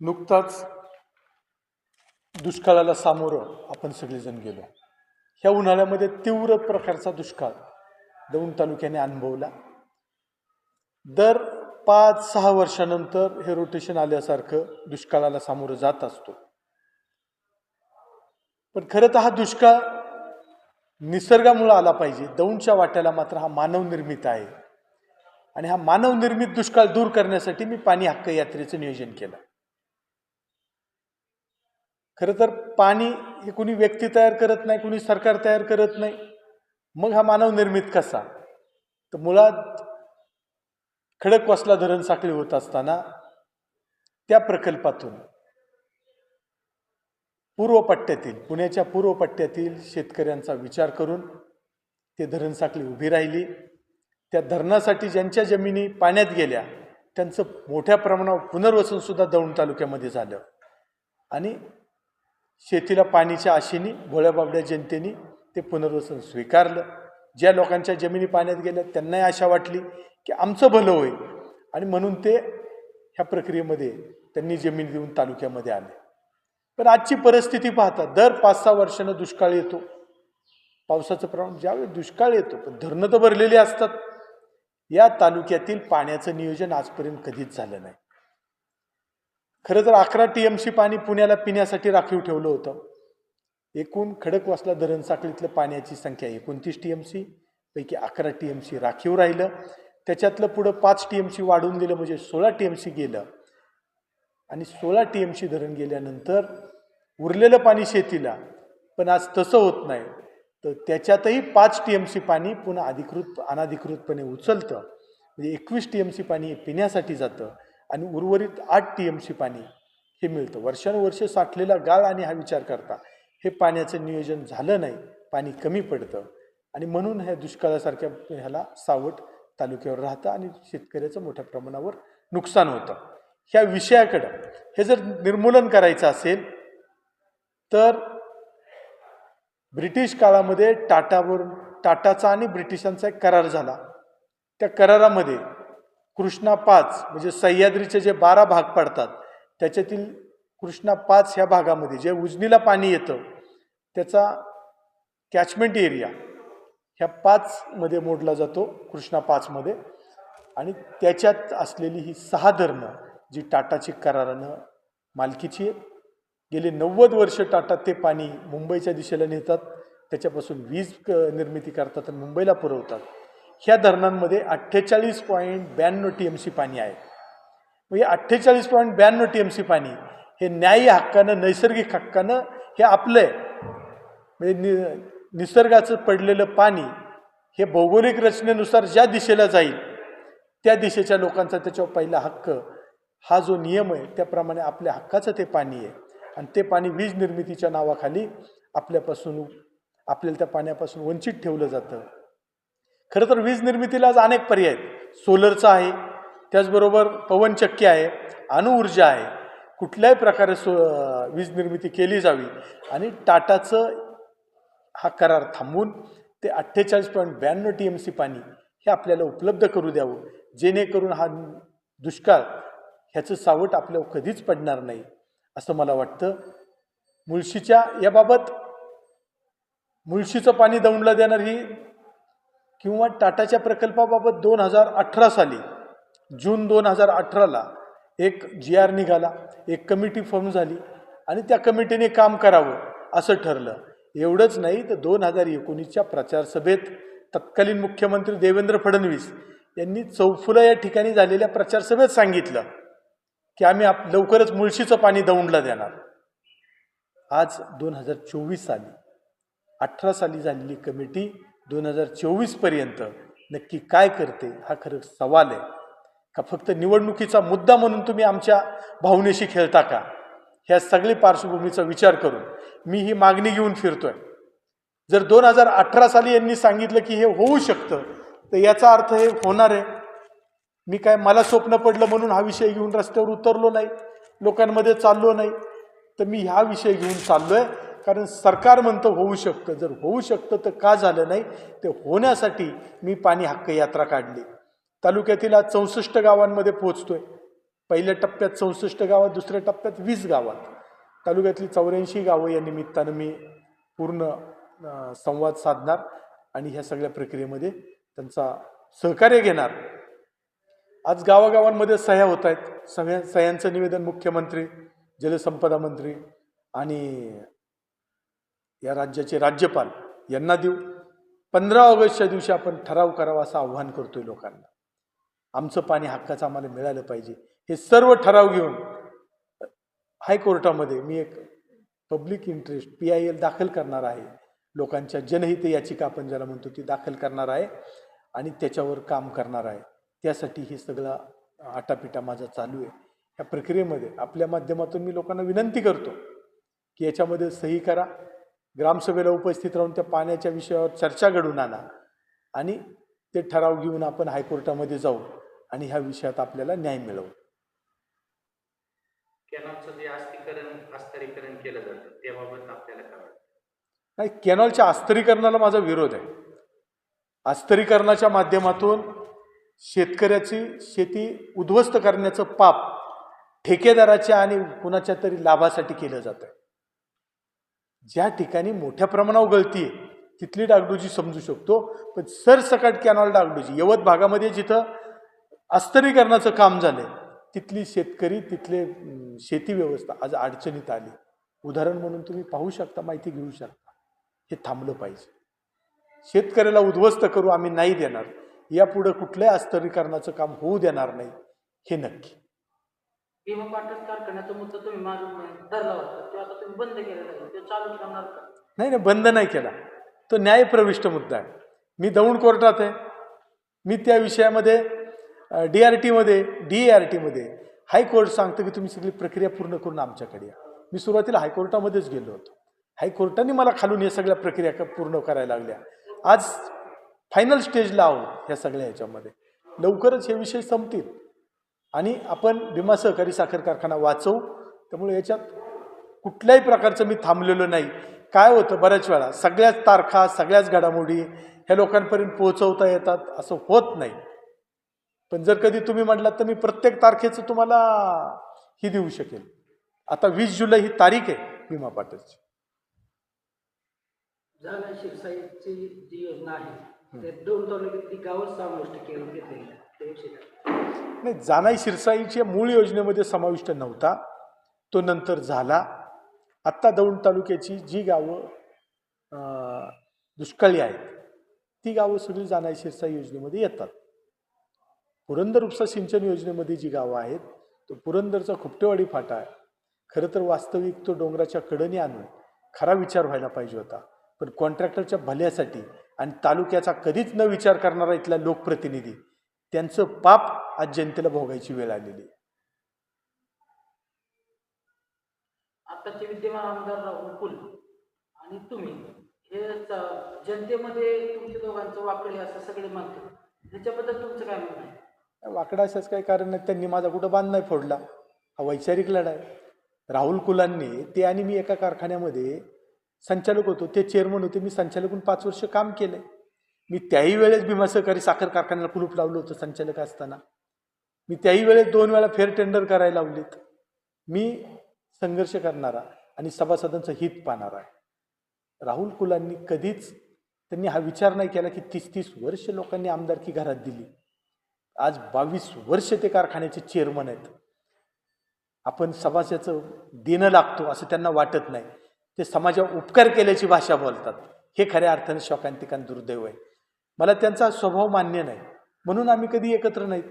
नुकताच दुष्काळाला सामोरं आपण सगळेजण गेलो. ह्या उन्हाळ्यामध्ये तीव्र प्रकारचा दुष्काळ दौंड तालुक्याने अनुभवला. दर पाच सहा वर्षानंतर हे रोटेशन आल्यासारखं दुष्काळाला सामोरं जात असतो. पण खरं तर हा दुष्काळ निसर्गामुळं आला पाहिजे. दौंडच्या वाट्याला मात्र हा मानवनिर्मित आहे. आणि हा मानवनिर्मित दुष्काळ दूर करण्यासाठी मी पाणी हक्क यात्रेचं नियोजन केलं. खरं तर पाणी हे कुणी व्यक्ती तयार करत नाही कुणी सरकार तयार करत नाही. मग हा मानवनिर्मित कसा? तर मुळात खडकवासला धरण साखळी होत असताना त्या प्रकल्पातून पूर्व पट्ट्यातील पुण्याच्या पूर्व पट्ट्यातील शेतकऱ्यांचा विचार करून ते धरण साखळी उभी राहिली. त्या धरणासाठी ज्यांच्या जमिनी पाण्यात गेल्या त्यांचं मोठ्या प्रमाणावर पुनर्वसनसुद्धा दौंड तालुक्यामध्ये झालं. आणि शेतीला पाणीच्या आशेने भोळ्याबाबड्या जनतेने ते पुनर्वसन स्वीकारलं. ज्या लोकांच्या जमिनी पाण्यात गेल्या त्यांनाही आशा वाटली की आमचं भलं होईल. आणि म्हणून ते ह्या प्रक्रियेमध्ये त्यांनी जमीन देऊन तालुक्यामध्ये आले. पण आजची परिस्थिती पाहता दर पाच सहा वर्षानं दुष्काळ येतो. पावसाचं प्रमाण ज्यावेळी दुष्काळ येतो पण धरणं तर भरलेली असतात. या तालुक्यातील पाण्याचं नियोजन आजपर्यंत कधीच झालं नाही. खरं तर अकरा टी एम सी पाणी पुण्याला पिण्यासाठी राखीव ठेवलं होतं. एकूण खडकवासला धरण साखळीतलं पाण्याची संख्या एकोणतीस टी एम सी पैकी अकरा टी एम सी राखीव राहिलं. त्याच्यातलं पुढं पाच टी एम सी वाढवून दिलं म्हणजे सोळा टी एम सी गेलं. आणि सोळा टी एम सी धरण गेल्यानंतर उरलेलं पाणी शेतीला पण आज तसं होत नाही. तर त्याच्यातही पाच टी एम सी पाणी पुन्हा अधिकृत अनाधिकृतपणे उचलतं. म्हणजे एकवीस टी एम सी पाणी हे पिण्यासाठी जातं आणि उर्वरित आठ टी एम सी पाणी हे मिळतं. वर्षानुवर्ष साठलेला गाळ आणि हा विचार करता हे पाण्याचं नियोजन झालं नाही पाणी कमी पडतं. आणि म्हणून ह्या दुष्काळासारख्या ह्याला सावट तालुक्यावर राहतं आणि शेतकऱ्याचं मोठ्या प्रमाणावर नुकसान होतं. ह्या विषयाकडं हे जर निर्मूलन करायचं असेल तर ब्रिटिश काळामध्ये टाटावर टाटाचा आणि ब्रिटिशांचा एक करार झाला. त्या करारामध्ये कृष्णा पाच म्हणजे सह्याद्रीचे जे बारा भाग पडतात त्याच्यातील कृष्णा पाच ह्या भागामध्ये जे उजनीला पाणी येतं त्याचा कॅचमेंट एरिया ह्या पाचमध्ये मोडला जातो कृष्णा पाचमध्ये. आणि त्याच्यात असलेली ही सहा धरणं जी टाटाची करारानं मालकीची आहेत गेले नव्वद वर्ष टाटा ते पाणी मुंबईच्या दिशेला नेतात. त्याच्यापासून वीज निर्मिती करतात आणि मुंबईला पुरवतात. ह्या धरणांमध्ये अठ्ठेचाळीस पॉईंट ब्याण्णव टी एम सी पाणी आहे. म्हणजे अठ्ठेचाळीस पॉईंट ब्याण्णव टी एम सी पाणी हे न्यायी हक्कानं नैसर्गिक हक्कानं हे आपलं आहे. म्हणजे नि निसर्गाचं पडलेलं पाणी हे भौगोलिक रचनेनुसार ज्या दिशेला जाईल त्या दिशेच्या लोकांचा त्याच्यावर पहिला हक्क हा जो नियम आहे त्याप्रमाणे आपल्या हक्काचं ते पाणी आहे. आणि ते पाणी वीज निर्मितीच्या नावाखाली आपल्यापासून आपल्याला त्या पाण्यापासून वंचित ठेवलं जातं. खरं तर वीज निर्मितीला आज अनेक पर्याय आहेत. सोलरचा आहे त्याचबरोबर पवनचक्की आहे अणुऊर्जा आहे. कुठल्याही प्रकारे सो वीज निर्मिती केली जावी आणि टाटाचं हा करार थांबवून ते अठ्ठेचाळीस पॉईंट ब्याण्णव टी एम सी पाणी हे आपल्याला उपलब्ध करू द्यावं. जेणेकरून हा दुष्काळ ह्याचं सावट आपल्यावर कधीच पडणार नाही. असं मला वाटतं. मुळशीच्या याबाबत मुळशीचं पाणी दौंडला देणार ही किंवा टाटाच्या प्रकल्पाबाबत दोन हजार अठरा साली जून दोन हजार अठराला एक जी आर निघाला एक कमिटी फॉर्म झाली आणि त्या कमिटीने काम करावं असं ठरलं. एवढंच नाही तर दोन हजार एकोणीसच्या प्रचारसभेत तत्कालीन मुख्यमंत्री देवेंद्र फडणवीस यांनी चौफुला या ठिकाणी झालेल्या प्रचारसभेत सांगितलं. की आम्ही आप लवकरच मुळशीचं पाणी दौंडला देणार. आज दोन हजार चोवीस साली अठरा साली झालेली कमिटी दोन हजार चोवीसपर्यंत नक्की काय करते हा खरं सवाल आहे. का फक्त निवडणुकीचा मुद्दा म्हणून तुम्ही आमच्या भावनेशी खेळता का? ह्या सगळी पार्श्वभूमीचा विचार करून मी ही मागणी घेऊन फिरतोय. जर दोन हजार अठरा साली यांनी सांगितलं की हे होऊ शकतं तर याचा अर्थ हे होणार आहे. मी काय मला स्वप्न पडलं म्हणून हा विषय घेऊन रस्त्यावर उतरलो नाही लोकांमध्ये चाललो नाही. तर मी ह्या विषय घेऊन चाललोय. कारण सरकार म्हणतं होऊ शकतं. जर होऊ शकतं तर का झालं नाही? ते होण्यासाठी मी पाणी हक्क यात्रा काढली. तालुक्यातील आज चौसष्ट गावांमध्ये पोहोचतोय. पहिल्या टप्प्यात चौसष्ट गावात दुसऱ्या टप्प्यात वीस गावात. तालुक्यातली चौऱ्याऐंशी गावं या निमित्तानं मी पूर्ण संवाद साधणार आणि ह्या सगळ्या प्रक्रियेमध्ये त्यांचा सहकार्य घेणार. आज गावागावांमध्ये सह्या होत आहेत. सह्या सह्यांचं निवेदन मुख्यमंत्री जलसंपदा मंत्री आणि या राज्याचे राज्यपाल यांना देऊ. पंधरा ऑगस्टच्या दिवशी आपण ठराव करावा असं आव्हान करतोय लोकांना. आमचं पाणी हक्काचं आम्हाला मिळालं पाहिजे. हे सर्व ठराव घेऊन हायकोर्टामध्ये मी एक public interest P I L दाखल करणार आहे. लोकांच्या जनहित याचिका आपण ज्याला म्हणतो ती दाखल करणार आहे आणि त्याच्यावर काम करणार आहे. त्यासाठी हे सगळा आटापिटा माझा चालू आहे. ह्या प्रक्रियेमध्ये आपल्या माध्यमातून मी लोकांना विनंती करतो की याच्यामध्ये सही करा. ग्रामसभेला उपस्थित राहून त्या पाण्याच्या विषयावर चर्चा घडून आणा आणि ते ठराव घेऊन आपण हायकोर्टामध्ये जाऊ आणि ह्या विषयात आपल्याला न्याय मिळवू. नाही कॅनॉलच्या अस्तरीकरणाला माझा विरोध आहे. अस्तरीकरणाच्या माध्यमातून शेतकऱ्याची शेती उद्ध्वस्त करण्याचं पाप ठेकेदाराच्या आणि कुणाच्या तरी लाभासाठी केलं जातं ज्या ठिकाणी मोठ्या प्रमाणावर गळती आहे तिथली डागडुजी समजू शकतो पण सरसकट कॅनॉल डागडुजी यवत भागामध्ये जिथं अस्तरीकरणाचं काम झालंय तिथली शेतकरी तिथले शेती व्यवस्था आज अडचणीत आली. उदाहरण म्हणून तुम्ही पाहू शकता माहिती घेऊ शकता. हे थांबलं पाहिजे. शेतकऱ्याला उद्ध्वस्त करू आम्ही नाही देणार. यापुढं कुठल्याही अस्तरीकरणाचं काम होऊ देणार नाही हे नक्की. भीमा पाटस कारखान्याचा मुद्दा तुम्ही मागून धरला होता. तो आता तुम्ही बंद केलेला आहे तो चालू ठेवणार का? नाही नाही बंद नाही केला. तो न्यायप्रविष्ट मुद्दा आहे. मी दौंड कोर्टात आहे. मी त्या विषयामध्ये डी आर टीमध्ये डी आर टीमध्ये हायकोर्ट सांगतं की तुम्ही सगळी प्रक्रिया पूर्ण करून आमच्याकडे या. मी सुरुवातीला हायकोर्टामध्येच गेलो होतो. हायकोर्टाने मला खालून या सगळ्या प्रक्रिया पूर्ण करायला लागल्या. आज फायनल स्टेजला आहोत ह्या सगळ्या ह्याच्यामध्ये. लवकरच हे विषय संपतील. आणि आपण भीमा सहकारी साखर कारखाना वाचवू. त्यामुळे याच्यात कुठल्याही प्रकारचं मी थांबलेलो नाही. काय होतं बऱ्याच वेळा सगळ्याच तारखा सगळ्याच घडामोडी ह्या लोकांपर्यंत पोहोचवता येतात असं होत नाही. पण जर कधी तुम्ही म्हटलात तर मी प्रत्येक तारखेचं तुम्हाला ही देऊ शकेल आता वीस जुलै ही तारीख आहे भीमा पाटीलची. जी योजना आहे ते दोन गावच समाविष्ट केलं काय? नाही. जानाई शिरसाईच्या मूळ योजनेमध्ये समाविष्ट नव्हता. तो नंतर झाला. आत्ता दौंड तालुक्याची जी गावं अं, दुष्काळी आहेत ती गावं सगळी जानाई शिरसाई योजनेमध्ये येतात. पुरंदर उपसा सिंचन योजनेमध्ये जी गावं आहेत तो पुरंदरचा खुपटेवाडी फाटा आहे. खरं तर वास्तविक तो डोंगराच्या कडेने आणून खरा विचार व्हायला पाहिजे होता. पण कॉन्ट्रॅक्टरच्या भल्यासाठी आणि तालुक्याचा कधीच न विचार करणारा इथला लोकप्रतिनिधी त्यांचं पाप आज जनतेला भोगायची वेळ आलेली आताचे विद्यमान आमदार राहुल आणि तुम्ही हे जनतेमध्ये तुमच्या दोघांचं वाकडी असं सगळे मानतात. त्याच्याबद्दल तुमचं काय म्हणणं आहे? वाकडा अशाच काही कारण नाही. त्यांनी माझा कुठं बांध नाही फोडला. हा वैचारिक लढा आहे राहुल कुलांनी ते आणि मी एका कारखान्यामध्ये संचालक होतो. ते चेअरमन होते. मी संचालक म्हणून पाच वर्ष काम केले मी त्याही वेळेस भीमा सहकारी साखर कारखान्याला कुलूप लावलं होतं संचालक असताना. मी त्याही वेळेस दोन वेळा फेअर टेंडर करायला लावलीत. मी संघर्ष करणारा आणि सभासदांचं हित पाहणारा आहे. राहुल कुलांनी कधीच त्यांनी हा विचार नाही केला की तीस तीस वर्ष लोकांनी आमदारकी घरात दिली. आज बावीस वर्ष ते कारखान्याचे चेअरमन आहेत. आपण समाजाचं देणं लागतो असं त्यांना वाटत नाही. ते समाजावर उपकार केल्याची भाषा बोलतात. हे खऱ्या अर्थाने शोकांतिकान दुर्दैव आहे. मला त्यांचा स्वभाव मान्य नाही. म्हणून आम्ही कधी एकत्र नाहीत.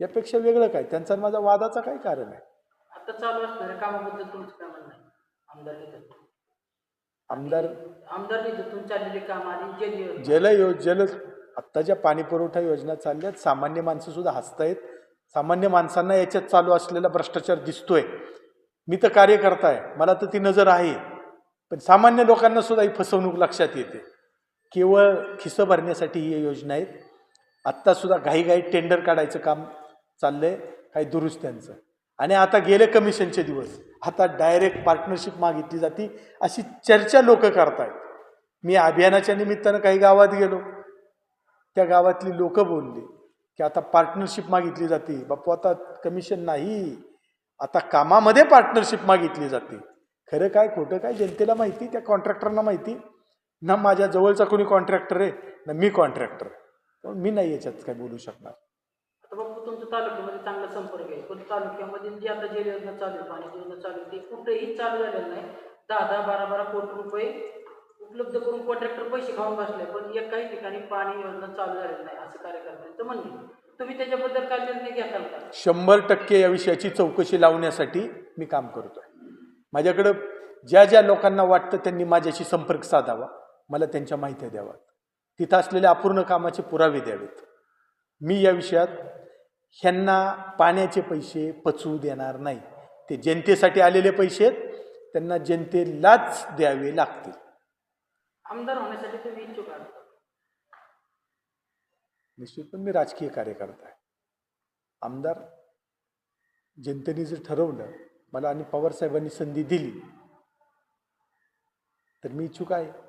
यापेक्षा वेगळं काय? त्यांचा माझा वादाचा काय कारण आहे? आमदार आमदार? जल यो जल आत्ता ज्या पाणी पुरवठा योजना चालल्यात सामान्य माणसं सुद्धा हसतायत. सामान्य माणसांना याच्यात चालू असलेला भ्रष्टाचार दिसतोय. मी तर कार्यकर्ता आहे मला तर ती नजर आहे. पण सामान्य लोकांना सुद्धा ही फसवणूक लक्षात येते. केवळ खिसं भरण्यासाठी ही योजना आहेत. आत्तासुद्धा घाईघाई टेंडर काढायचं काम चाललं आहे काही दुरुस्त्यांचं. आणि आता गेले कमिशनचे दिवस. आता डायरेक्ट पार्टनरशिप मागितली जाते अशी चर्चा लोक करतायत. मी अभियानाच्या निमित्तानं काही गावात गेलो. त्या गावातली लोकं बोलली की आता पार्टनरशिप मागितली जाते. बापू आता कमिशन नाही. आता कामामध्ये पार्टनरशिप मागितली जाते. खरं काय खोटं काय जनतेला माहिती त्या कॉन्ट्रॅक्टरना माहिती. ना माझ्या जवळचा कोणी कॉन्ट्रॅक्टर आहे ना मी कॉन्ट्रॅक्टर पण मी नाही याच्यात काय बोलू शकणार. आता बापू तुमच्या तालुक्यामध्ये चांगला संपर्क आहे. पण तालुक्यामध्ये जी आता जे योजना चालू आहे पाणी योजना चालू आहे ती कुठेही चालू झालेलं नाही. दहा दहा बारा बारा कोटी रुपये उपलब्ध करून कॉन्ट्रॅक्टर पैसे खाऊन बसले पण एकाही ठिकाणी पाणी योजना चालू झालेली नाही असं कार्यकर्त्यांचं म्हणणं आहे. तुम्ही त्याच्याबद्दल काय निर्णय घेताल का? शंभर टक्के या विषयाची चौकशी लावण्यासाठी मी काम करतो आहे माझ्याकडं ज्या ज्या लोकांना वाटतं त्यांनी माझ्याशी संपर्क साधावा. मला त्यांच्या माहित्या द्याव्यात. तिथं असलेल्या अपूर्ण कामाचे पुरावे द्यावेत. मी या विषयात ह्यांना पाण्याचे पैसे पचवू देणार नाही. ते जनतेसाठी आलेले पैसे आहेत. त्यांना जनतेलाच द्यावे लागतील. आमदार होण्यासाठी तुम्ही इच्छुक आहात. निश्चित पण मी राजकीय कार्यकर्ता आहे. आमदार जनतेने जर ठरवलं मला आणि पवार साहेबांनी संधी दिली तर मी इच्छुक आहे.